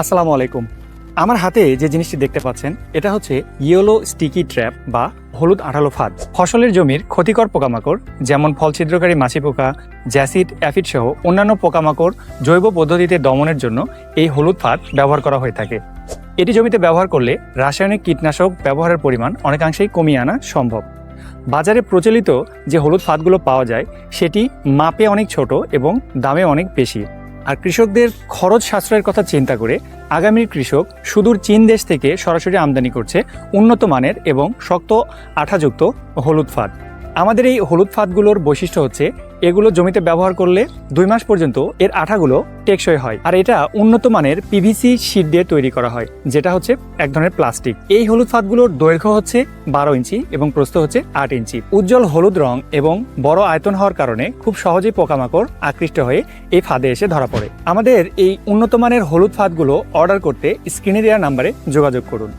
আসসালামু আলাইকুম। আমার হাতে যে জিনিসটি দেখতে পাচ্ছেন, এটা হচ্ছে ইয়েলো স্টিকি ট্র্যাপ বা হলুদ আঠালো ফাঁদ। ফসলের জমির ক্ষতিকর পোকামাকড়, যেমন ফল ছিদ্রকারী মাছি পোকা জ্যাসিড, অ্যাফিড সহ অন্যান্য পোকামাকড় জৈব পদ্ধতিতে দমনের জন্য এই হলুদ ফাঁদ ব্যবহার করা হয়ে থাকে। এটি জমিতে ব্যবহার করলে রাসায়নিক কীটনাশক ব্যবহারের পরিমাণ অনেকাংশেই কমিয়ে আনা সম্ভব। বাজারে প্রচলিত যে হলুদ ফাঁদগুলো পাওয়া যায়, সেটি মাপে অনেক ছোট এবং দামে অনেক বেশি। আর কৃষকদের খরচ সাশ্রয়ের কথা চিন্তা করে আগামীর কৃষক সুদূর চীন দেশ থেকে সরাসরি আমদানি করছে উন্নত মানের এবং শক্ত আঠাযুক্ত হলুদ ফাঁদ। আমাদের এই হলুদ ফাঁদগুলোর বৈশিষ্ট্য হচ্ছে, এগুলো জমিতে ব্যবহার করলে দুই মাস পর্যন্ত এর আঠাগুলো টেকসই হয়। আর এটা উন্নত মানের পিভিসি শীট দিয়ে তৈরি করা হয়, যেটা হচ্ছে এক ধরনের প্লাস্টিক এই হলুদ ফাঁদগুলোর দৈর্ঘ্য হচ্ছে বারো ইঞ্চি এবং প্রস্থ হচ্ছে আট ইঞ্চি। উজ্জ্বল হলুদ রং এবং বড় আয়তন হওয়ার কারণে খুব সহজেই পোকামাকড় আকৃষ্ট হয়ে এই ফাঁদে এসে ধরা পড়ে। আমাদের এই উন্নত মানের হলুদ ফাঁদগুলো অর্ডার করতে স্ক্রিনে দেওয়া নাম্বারে যোগাযোগ করুন।